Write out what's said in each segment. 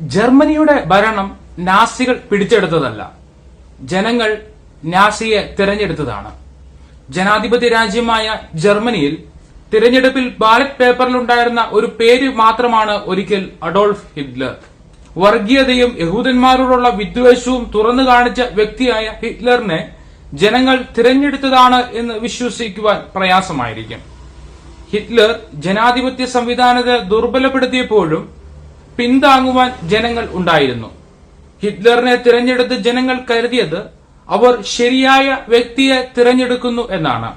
ജർമ്മനിയുടെ ഭരണം നാസികൾ പിടിച്ചെടുത്തതല്ല. ജനങ്ങൾ നാസിയെ തിരഞ്ഞെടുത്തതാണ്. ജനാധിപത്യ രാജ്യമായ ജർമ്മനിയിൽ തിരഞ്ഞെടുപ്പിൽ ബാലറ്റ് പേപ്പറിലുണ്ടായിരുന്ന ഒരു പേര് മാത്രമാണ് ഒരിക്കൽ അഡോൾഫ് ഹിറ്റ്ലർ. വർഗീയതയും യഹൂദന്മാരോടുള്ള വിദ്വേഷവും തുറന്നു കാണിച്ച വ്യക്തിയായ ഹിറ്റ്ലറിനെ ജനങ്ങൾ തിരഞ്ഞെടുത്തതാണ് എന്ന് വിശ്വസിക്കുവാൻ പ്രയാസമായിരിക്കും. ഹിറ്റ്ലർ ജനാധിപത്യ സംവിധാനത്തെ ദുർബലപ്പെടുത്തിയപ്പോഴും പിന്താങ്ങുവാൻ ജനങ്ങൾ ഉണ്ടായിരുന്നു. ഹിറ്റ്ലറിനെ തിരഞ്ഞെടുത്ത് ജനങ്ങൾ കരുതിയത് അവർ ശരിയായ വ്യക്തിയെ തിരഞ്ഞെടുക്കുന്നു എന്നാണ്.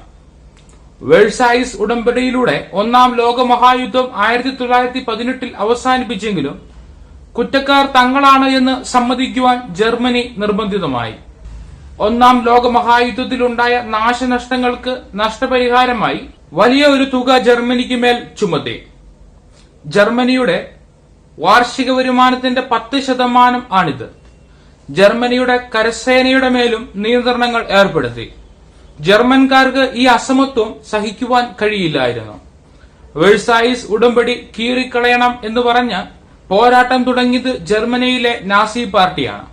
വേഴ്സായിസ് ഉടമ്പടിയിലൂടെ ഒന്നാം ലോകമഹായുദ്ധം ആയിരത്തി തൊള്ളായിരത്തി പതിനെട്ടിൽ അവസാനിപ്പിച്ചെങ്കിലും കുറ്റക്കാർ തങ്ങളാണ് എന്ന് സമ്മതിക്കുവാൻ ജർമ്മനി നിർബന്ധിതമായി. ഒന്നാം ലോകമഹായുദ്ധത്തിലുണ്ടായ നാശനഷ്ടങ്ങൾക്ക് നഷ്ടപരിഹാരമായി വലിയ ഒരു തുക ജർമ്മനിക്ക് മേൽ ചുമത്തി. ജർമ്മനിയുടെ വാർഷിക വരുമാനത്തിന്റെ പത്ത് ശതമാനം ആണിത്. ജർമ്മനിയുടെ കരസേനയുടെ മേലും നിയന്ത്രണങ്ങൾ ഏർപ്പെടുത്തി. ജർമ്മൻകാർക്ക് ഈ അസമത്വം സഹിക്കുവാൻ കഴിയില്ലായിരുന്നു. വേഴ്സായിസ് ഉടമ്പടി കീറിക്കളയണം എന്ന് പറഞ്ഞ് പോരാട്ടം തുടങ്ങിയത് ജർമ്മനിയിലെ നാസി പാർട്ടിയാണ്.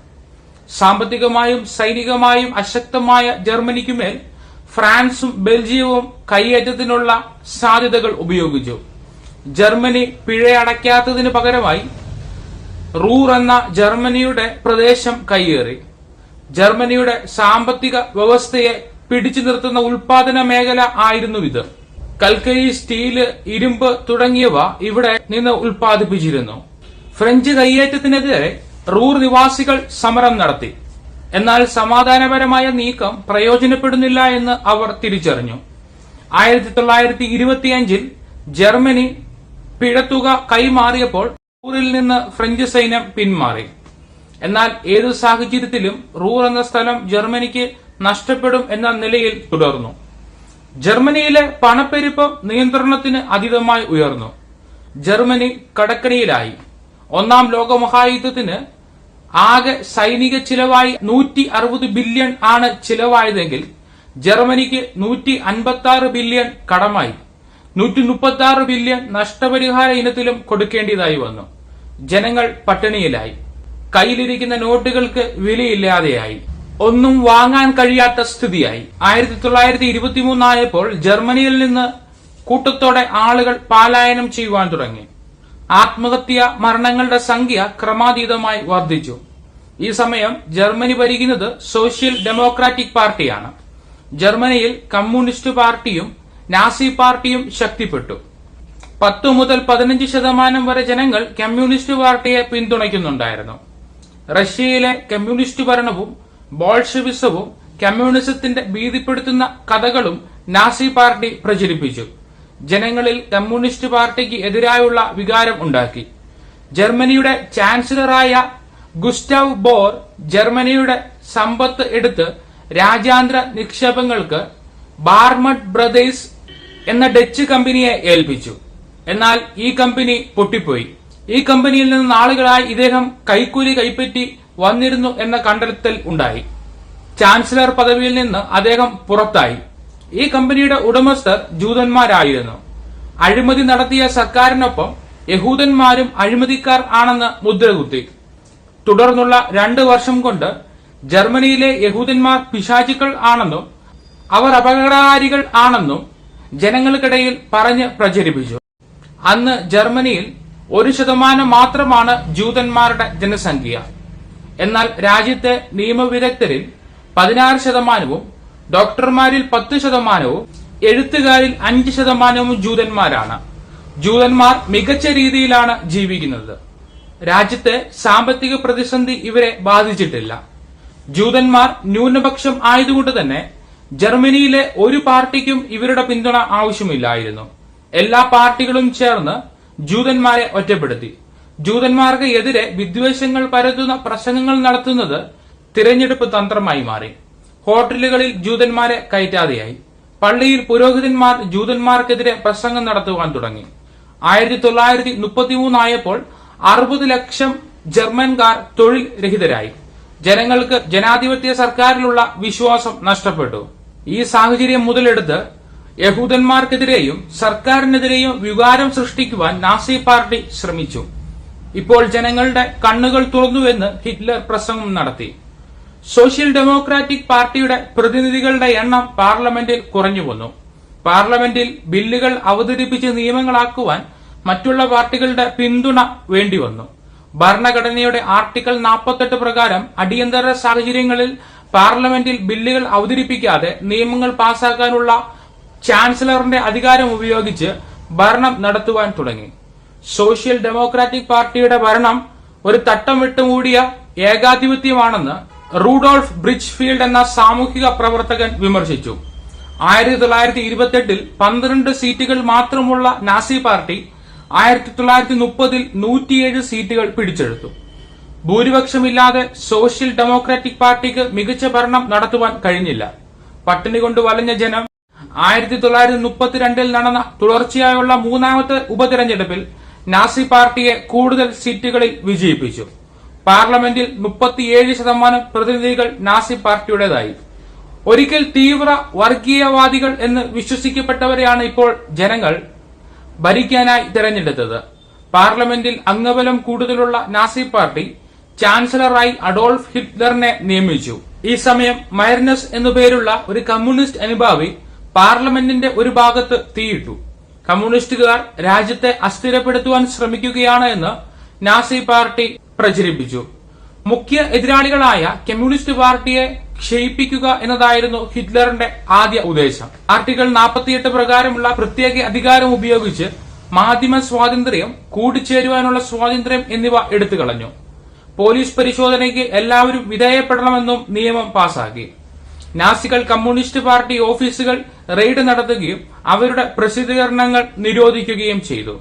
സാമ്പത്തികമായും സൈനികമായും അശക്തമായ ജർമ്മനിക്കുമേൽ ഫ്രാൻസും ബെൽജിയവും കൈയേറ്റത്തിനുള്ള സാധ്യതകൾ ഉപയോഗിച്ചു. ജർമ്മനി പിഴയടയ്ക്കാത്തതിന് പകരമായി റൂർ എന്ന ജർമ്മനിയുടെ പ്രദേശം കൈയേറി ജർമ്മനിയുടെ സാമ്പത്തിക വ്യവസ്ഥയെ പിടിച്ചു നിർത്തുന്ന ഉൽപാദന മേഖല ആയിരുന്നു ഇത്. കൽക്കരി സ്റ്റീൽ ഇരുമ്പ് തുടങ്ങിയവ ഇവിടെ നിന്ന് ഉൽപ്പാദിപ്പിച്ചിരുന്നു. ഫ്രഞ്ച് കൈയേറ്റത്തിനെതിരെ റൂർ നിവാസികൾ സമരം നടത്തി. എന്നാൽ സമാധാനപരമായ നീക്കം പ്രയോജനപ്പെടുന്നില്ല എന്ന് അവർ തിരിച്ചറിഞ്ഞു. ആയിരത്തി തൊള്ളായിരത്തി ഇരുപത്തിയഞ്ചിൽ ജർമ്മനി പിഴത്തുക കൈമാറിയപ്പോൾ റൂറിൽ നിന്ന് ഫ്രഞ്ച് സൈന്യം പിന്മാറി. എന്നാൽ ഏതു സാഹചര്യത്തിലും റൂർ എന്ന സ്ഥലം ജർമ്മനിക്ക് നഷ്ടപ്പെടും എന്ന നിലയിൽ തുടർന്നു. ജർമ്മനിയിലെ പണപ്പെരുപ്പം നിയന്ത്രണത്തിന് അതീതമായി ഉയർന്നു. ജർമ്മനി കടക്കണിയിലായി ഒന്നാം ലോകമഹായുദ്ധത്തിന് ആകെ സൈനിക ചിലവായി നൂറ്റി അറുപത് ബില്യൺ ആണ് ചിലവായതെങ്കിൽ ജർമ്മനിക്ക് നൂറ്റി അൻപത്തി ആറ് ബില്യൺ കടമായി. നൂറ്റി മുപ്പത്തി ആറ് ബില്യൺ നഷ്ടപരിഹാര ഇനത്തിലും കൊടുക്കേണ്ടതായി വന്നു. ജനങ്ങൾ പട്ടിണിയിലായി. കയ്യിലിരിക്കുന്ന നോട്ടുകൾക്ക് വിലയില്ലാതെയായി. ഒന്നും വാങ്ങാൻ കഴിയാത്ത സ്ഥിതിയായി. ആയിരത്തി തൊള്ളായിരത്തി ഇരുപത്തിമൂന്നായപ്പോൾ ജർമ്മനിയിൽ നിന്ന് കൂട്ടത്തോടെ ആളുകൾ പാലായനം ചെയ്യുവാൻ തുടങ്ങി. ആത്മഹത്യ മരണങ്ങളുടെ സംഖ്യ ക്രമാതീതമായി വർദ്ധിച്ചു. ഈ സമയം ജർമ്മനി ഭരിക്കുന്നത് സോഷ്യൽ ഡെമോക്രാറ്റിക് പാർട്ടിയാണ്. ജർമ്മനിയിൽ കമ്മ്യൂണിസ്റ്റ് പാർട്ടിയും നാസി പാർട്ടിയും ശക്തിപ്പെട്ടു. പത്തു മുതൽ പതിനഞ്ച് ശതമാനം വരെ ജനങ്ങൾ കമ്മ്യൂണിസ്റ്റ് പാർട്ടിയെ പിന്തുണയ്ക്കുന്നുണ്ടായിരുന്നു. റഷ്യയിലെ കമ്മ്യൂണിസ്റ്റ് ഭരണവും ബോൾഷെവിസവും കമ്മ്യൂണിസത്തിന്റെ ഭീതിപ്പെടുത്തുന്ന കഥകളും നാസി പാർട്ടി പ്രചരിപ്പിച്ചു. ജനങ്ങളിൽ കമ്മ്യൂണിസ്റ്റ് പാർട്ടിക്ക് എതിരായുള്ള വികാരം ഉണ്ടാക്കി. ജർമ്മനിയുടെ ചാൻസലറായ ഗുസ്റ്റവ് ബോർ ജർമ്മനിയുടെ സമ്പത്ത് എടുത്ത് രാജ്യാന്തര നിക്ഷേപങ്ങൾക്ക് ബാർമഡ് ബ്രദേഴ്സ് എന്ന ഡച്ച് കമ്പനിയെ ഏൽപ്പിച്ചു. എന്നാൽ ഈ കമ്പനി പൊട്ടിപ്പോയി. ഈ കമ്പനിയിൽ നിന്ന് നാളുകളായി ഇദ്ദേഹം കൈക്കൂലി കൈപ്പറ്റി വന്നിരുന്നു എന്ന കണ്ടെത്തൽ ഉണ്ടായി. ചാൻസലർ പദവിയിൽ നിന്ന് അദ്ദേഹം പുറത്തായി. ഈ കമ്പനിയുടെ ഉടമസ്ഥർ ജൂതന്മാരായിരുന്നു. അഴിമതി നടത്തിയ സർക്കാരിനൊപ്പം യഹൂദന്മാരും അഴിമതിക്കാർ ആണെന്ന് മുദ്രകുത്തി. തുടർന്നുള്ള രണ്ട് വർഷം കൊണ്ട് ജർമ്മനിയിലെ യഹൂദന്മാർ പിശാചുക്കൾ ആണെന്നും അവർ അപകടകാരികൾ ആണെന്നും ജനങ്ങൾക്കിടയിൽ പറഞ്ഞ് പ്രചരിപ്പിച്ചു. അന്ന് ജർമ്മനിയിൽ ഒരു ശതമാനം മാത്രമാണ് ജൂതന്മാരുടെ ജനസംഖ്യ. എന്നാൽ രാജ്യത്തെ നിയമവിദഗ്ധരിൽ പതിനാറ് ശതമാനവും ഡോക്ടർമാരിൽ പത്ത് ശതമാനവും എഴുത്തുകാരിൽ അഞ്ച് ശതമാനവും ജൂതന്മാരാണ്. ജൂതന്മാർ മികച്ച രീതിയിലാണ് ജീവിക്കുന്നത്. രാജ്യത്തെ സാമ്പത്തിക പ്രതിസന്ധി ഇവരെ ബാധിച്ചിട്ടില്ല. ജൂതന്മാർ ന്യൂനപക്ഷം ആയതുകൊണ്ട് തന്നെ ജർമ്മനിയിലെ ഒരു പാർട്ടിക്കും ഇവരുടെ പിന്തുണ ആവശ്യമില്ലായിരുന്നു. എല്ലാ പാർട്ടികളും ചേർന്ന് ജൂതന്മാരെ ഒറ്റപ്പെടുത്തി. ജൂതന്മാർക്ക് എതിരെ വിദ്വേഷങ്ങൾ പരത്തുന്ന പ്രസംഗങ്ങൾ നടത്തുന്നത് തിരഞ്ഞെടുപ്പ് തന്ത്രമായി മാറി. ഹോട്ടലുകളിൽ ജൂതന്മാരെ കയറ്റാതെയായി. പള്ളിയിൽ പുരോഹിതന്മാർ ജൂതന്മാർക്കെതിരെ പ്രസംഗം നടത്തുവാൻ തുടങ്ങി. ആയിരത്തി തൊള്ളായിരത്തി മുപ്പത്തിമൂന്നായപ്പോൾ അറുപത് ലക്ഷം ജർമ്മൻകാർ തൊഴിൽ രഹിതരായി. ജനങ്ങൾക്ക് ജനാധിപത്യ സർക്കാരിലുള്ള വിശ്വാസം നഷ്ടപ്പെട്ടു. ഈ സാഹചര്യം മുതലെടുത്ത് യഹൂദന്മാർക്കെതിരെയും സർക്കാരിനെതിരെയും വികാരം സൃഷ്ടിക്കുവാൻ നാസി പാർട്ടി ശ്രമിച്ചു. ഇപ്പോൾ ജനങ്ങളുടെ കണ്ണുകൾ തുറന്നുവെന്ന് ഹിറ്റ്ലർ പ്രസംഗം നടത്തി. സോഷ്യൽ ഡെമോക്രാറ്റിക് പാർട്ടിയുടെ പ്രതിനിധികളുടെ എണ്ണം പാർലമെന്റിൽ കുറഞ്ഞു വന്നു. പാർലമെന്റിൽ ബില്ലുകൾ അവതരിപ്പിച്ച് നിയമങ്ങളാക്കുവാൻ മറ്റുള്ള പാർട്ടികളുടെ പിന്തുണ വേണ്ടിവന്നു ഭരണഘടനയുടെ ആർട്ടിക്കിൾ 48 പ്രകാരം അടിയന്തര സാഹചര്യങ്ങളിൽ പാർലമെന്റിൽ ബില്ലുകൾ അവതരിപ്പിക്കാതെ നിയമങ്ങൾ പാസാക്കാനുള്ള ചാൻസലറിന്റെ അധികാരം ഉപയോഗിച്ച് ഭരണം നടത്തുവാൻ തുടങ്ങി. സോഷ്യൽ ഡെമോക്രാറ്റിക് പാർട്ടിയുടെ ഭരണം ഒരു തട്ടം വിട്ടുമൂടിയ ഏകാധിപത്യമാണെന്ന് റൂഡോൾഫ് ബ്രിഡ്ജ്ഫീൽഡ് എന്ന സാമൂഹിക പ്രവർത്തകൻ വിമർശിച്ചു. ആയിരത്തി തൊള്ളായിരത്തി ഇരുപത്തെട്ടിൽ പന്ത്രണ്ട് സീറ്റുകൾ മാത്രമുള്ള നാസി പാർട്ടി ആയിരത്തി തൊള്ളായിരത്തി മുപ്പതിൽ നൂറ്റിയേഴ് സീറ്റുകൾ പിടിച്ചെടുത്തു. ഭൂരിപക്ഷമില്ലാതെ സോഷ്യൽ ഡെമോക്രാറ്റിക് പാർട്ടിക്ക് മികച്ച ഭരണം നടത്തുവാൻ കഴിഞ്ഞില്ല. പട്ടിണി കൊണ്ട് വലഞ്ഞ ജനം ആയിരത്തി തൊള്ളായിരത്തി മുപ്പത്തിരണ്ടിൽ നടന്ന തുടർച്ചയായുള്ള മൂന്നാമത്തെ ഉപതെരഞ്ഞെടുപ്പിൽ നാസി പാർട്ടിയെ കൂടുതൽ സീറ്റുകളിൽ വിജയിപ്പിച്ചു. പാർലമെന്റിൽ മുപ്പത്തിയേഴ് ശതമാനം പ്രതിനിധികൾ നാസി പാർട്ടിയുടേതായി. ഒരിക്കൽ തീവ്ര വർഗീയവാദികൾ എന്ന് വിശ്വസിക്കപ്പെട്ടവരെയാണ് ഇപ്പോൾ ജനങ്ങൾ ഭരിക്കാനായി തെരഞ്ഞെടുത്തത്. പാർലമെന്റിൽ അംഗബലം കൂടുതലുള്ള നാസി പാർട്ടി ചാൻസലറായി അഡോൾഫ് ഹിറ്റ്ലറിനെ നിയമിച്ചു. ഈ സമയം മൈർനസ് എന്നുപേരുള്ള ഒരു കമ്മ്യൂണിസ്റ്റ് അനുഭാവി പാർലമെന്റിന്റെ ഒരു ഭാഗത്ത് തീയിട്ടു. കമ്മ്യൂണിസ്റ്റുകാർ രാജ്യത്തെ അസ്ഥിരപ്പെടുത്തുവാൻ ശ്രമിക്കുകയാണ് എന്ന് നാസി പാർട്ടി പ്രചരിപ്പിച്ചു. മുഖ്യ എതിരാളികളായ കമ്മ്യൂണിസ്റ്റ് പാർട്ടിയെ ക്ഷയിപ്പിക്കുക എന്നതായിരുന്നു ഹിറ്റ്ലറിന്റെ ആദ്യ ഉദ്ദേശം. ആർട്ടിക്കിൾ 48 പ്രകാരമുള്ള പ്രത്യേക അധികാരം ഉപയോഗിച്ച് മാധ്യമ സ്വാതന്ത്ര്യം കൂടിച്ചേരുവാനുള്ള സ്വാതന്ത്ര്യം എന്നിവ എടുത്തു കളഞ്ഞു. പോലീസ് പരിശോധനയ്ക്ക് എല്ലാവരും വിധേയപ്പെടണമെന്നും നിയമം പാസാക്കി. നാസികൾ കമ്മ്യൂണിസ്റ്റ് പാർട്ടി ഓഫീസുകൾ റെയ്ഡ് നടത്തുകയും അവരുടെ പ്രസിദ്ധീകരണങ്ങൾ നിരോധിക്കുകയും ചെയ്തു.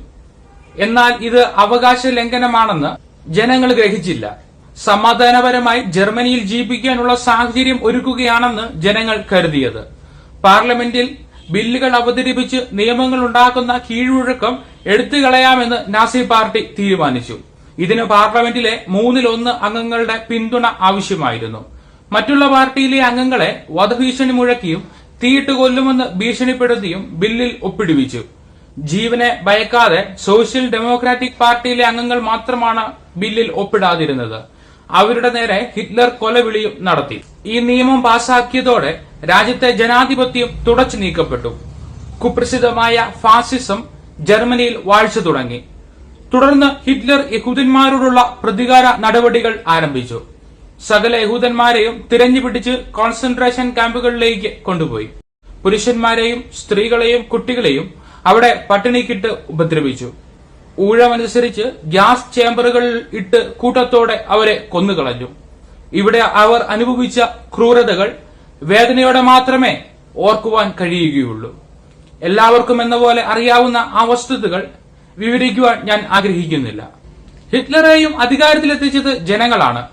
എന്നാൽ ഇത് അവകാശ ലംഘനമാണെന്ന് ജനങ്ങൾ ഗ്രഹിച്ചില്ല. സമാധാനപരമായി ജർമ്മനിയിൽ ജീവിക്കാനുള്ള സാഹചര്യം ഒരുക്കുകയാണെന്ന് ജനങ്ങൾ കരുതിയത്. പാർലമെന്റിൽ ബില്ലുകൾ അവതരിപ്പിച്ച് നിയമങ്ങൾ ഉണ്ടാക്കുന്ന കീഴ്വഴക്കം എടുത്തുകളയാമെന്ന് നാസി പാർട്ടി തീരുമാനിച്ചു. ഇതിന് പാർലമെന്റിലെ മൂന്നിലൊന്ന് അംഗങ്ങളുടെ പിന്തുണ ആവശ്യമായിരുന്നു. മറ്റുള്ള പാർട്ടിയിലെ അംഗങ്ങളെ വധഭീഷണി മുഴക്കിയും തീയിട്ട് കൊല്ലുമെന്ന് ഭീഷണിപ്പെടുത്തിയും ബില്ലിൽ ഒപ്പിടുവിച്ചു. ജീവനെ ഭയക്കാതെ സോഷ്യൽ ഡെമോക്രാറ്റിക് പാർട്ടിയിലെ അംഗങ്ങൾ മാത്രമാണ് ബില്ലിൽ ഒപ്പിടാതിരുന്നത്. അവരുടെ നേരെ ഹിറ്റ്ലർ കൊലവിളിയും നടത്തി. ഈ നിയമം പാസാക്കിയതോടെ രാജ്യത്തെ ജനാധിപത്യം തുടച്ചു നീക്കപ്പെട്ടു. കുപ്രസിദ്ധമായ ഫാസിസം ജർമ്മനിയിൽ വാഴ്ച തുടങ്ങി. തുടർന്ന് ഹിറ്റ്ലർ യഹൂദന്മാരോടുള്ള പ്രതികാര നടപടികൾ ആരംഭിച്ചു. സകല യഹൂദന്മാരെയും തിരഞ്ഞുപിടിച്ച് കോൺസെൻട്രേഷൻ ക്യാമ്പുകളിലേക്ക് കൊണ്ടുപോയി. പുരുഷന്മാരെയും സ്ത്രീകളെയും കുട്ടികളെയും അവിടെ പട്ടിണിക്കിട്ട് ഉപദ്രവിച്ചു. ഊഴമനുസരിച്ച് ഗ്യാസ് ചേംബറുകളിൽ ഇട്ട് കൂട്ടത്തോടെ അവരെ കൊന്നുകളഞ്ഞു. ഇവിടെ അവർ അനുഭവിച്ച ക്രൂരതകൾ വേദനയോടെ മാത്രമേ ഓർക്കുവാൻ കഴിയുകയുള്ളൂ. എല്ലാവർക്കും എന്ന പോലെ അറിയാവുന്ന ആ വസ്തുതകൾ വിവരിക്കുവാൻ ഞാൻ ആഗ്രഹിക്കുന്നില്ല. ഹിറ്റ്ലറെയും അധികാരത്തിലെത്തിച്ചത് ജനങ്ങളാണ്.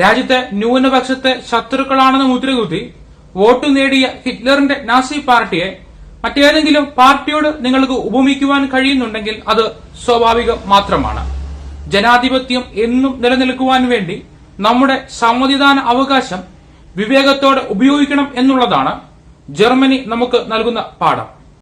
രാജ്യത്തെ ന്യൂനപക്ഷത്തെ ശത്രുക്കളാണെന്ന് മുദ്രകുത്തി വോട്ട് നേടിയ ഹിറ്റ്ലറിന്റെ നാസി പാർട്ടിയെ മറ്റേതെങ്കിലും പാർട്ടിയോട് നിങ്ങൾക്ക് ഉപമിക്കുവാൻ കഴിയുന്നുണ്ടെങ്കിൽ അത് സ്വാഭാവികം മാത്രമാണ്. ജനാധിപത്യം എന്നും നിലനിൽക്കുവാൻ വേണ്ടി നമ്മുടെ സമ്മതിദാന അവകാശം വിവേകത്തോടെ ഉപയോഗിക്കണം എന്നുള്ളതാണ് ജർമ്മനി നമുക്ക് നൽകുന്ന പാഠം.